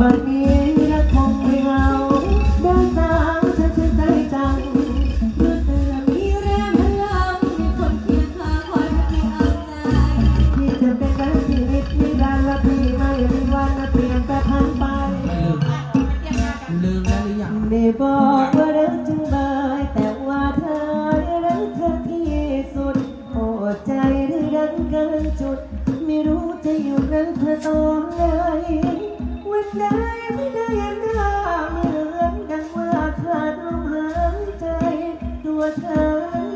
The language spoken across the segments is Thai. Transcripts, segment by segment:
บัดนี้รักคงไม่เอาเดินตามฉันชื่นใจจังเมื่อเธอมีแรงพลังมีคนเคียงข้างคอยให้เอาใจที่จะเป็นแบบชีวิตนิรันดร์และพี่ไม่มีวันเปลี่ยนแปลงพันไปลืมแล้วหรือยังไม่บอกว่ารักจึงบายแต่ว่าเธอรักเธอที่สุดโอ้ใจหรือรักเกินจุด ไม่รู้จะอยู่รักเธอต่อนไห นวันใดไม่ได้ยินหน้าเหมือนดังว่าขาดลมหายใจ ตัวเธอ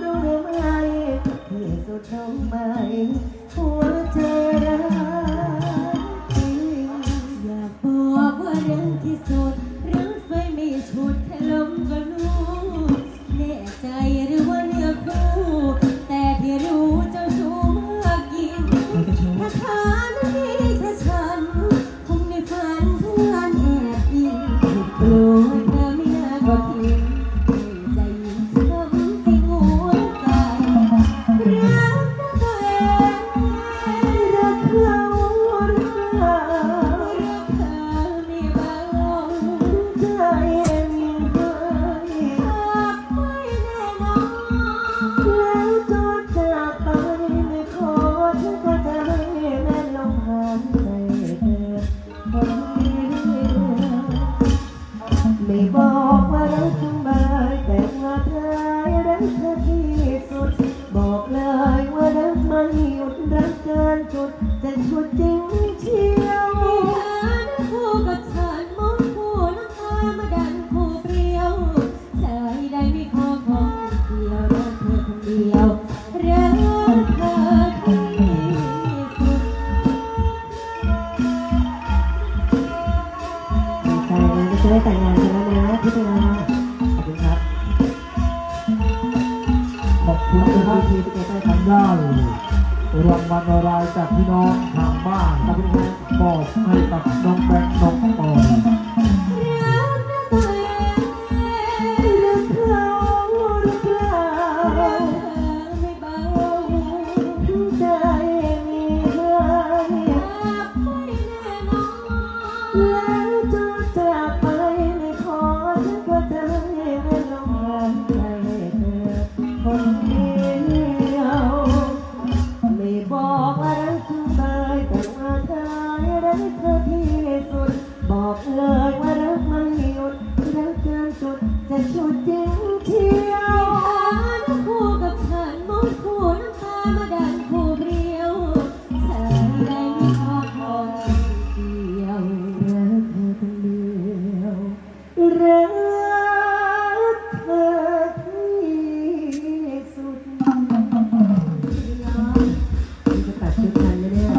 รู้หรือไม่ที่สุดลงไปหัวใจรักจริงอยากบอกว่าเรื่องที่สุด ที่สุด บอกเลยว่ารักมันหยุดรักเกินจุด จะชุดจริงเชียวมีเธอนั้นคู่กับฉันมองคู่น้ำตามาดันคู่เปรี้ยวใจใดไม่ขอของเดียวรักเธอคนเดียวรักเธอที่สุดดีใจนะจะได้แต่งงานกันแล้วนะพี่เป็นไงขอบคุ คุณนะครับที่ได้ทำได้รางวัลรายจากพี่น้องทางบ้านครับบอบให้กับน้องแบงค์น้องปอ งเที่ยวเธอนั้นคู่กับฉันมองคู่น้ำตามาดันคู่เรียวเธอได้ไม่ขอของเดียวรักเธอคนเดียวรักเธอที่สุดพี่จะตัดชุดทันไหมเนี่ย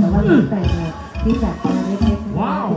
แต่ว่าพี่แต่งอะพี่จัดงานเล็กๆว้าว